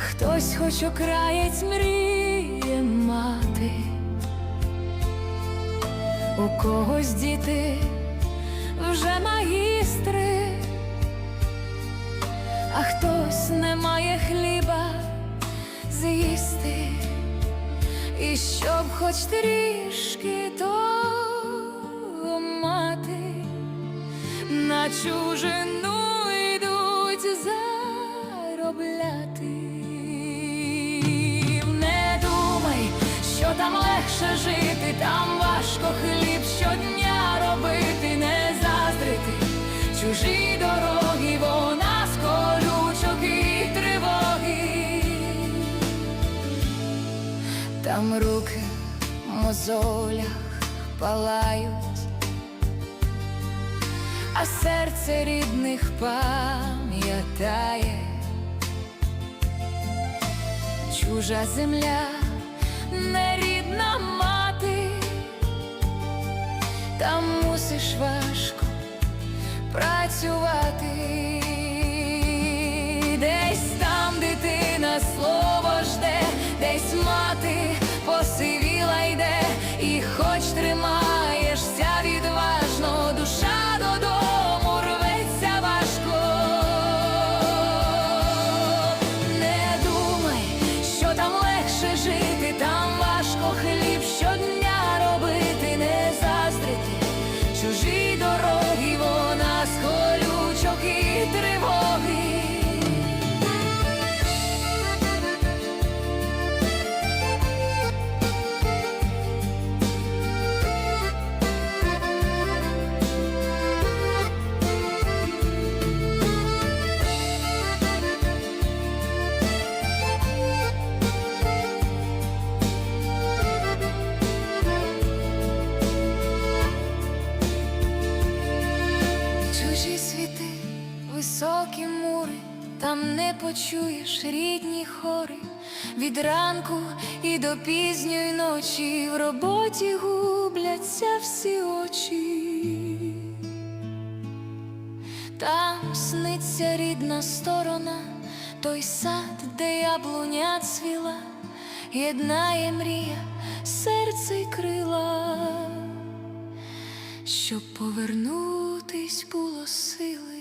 хтось хоч окраєць мріє мати, у когось діти вже магістри, а хтось не має хліба з'їсти, і щоб хоч трішки то мати. На чужину йдуть заробляти. Там важко хліб щодня робити, не заздрити чужі дороги, вона з колючок і тривоги. Там руки в мозолях палають а серце рідних пам'ятає, чужа земля, нерідна мати, там мусиш важко працювати, Чужі світи, високі мури, там не почуєш рідні хори. Від ранку і до пізньої ночі в роботі губляться всі очі. Там сниться рідна сторона, той сад, де яблуня цвіла, єднає мрія, серце й крила щоб повернутись було сили.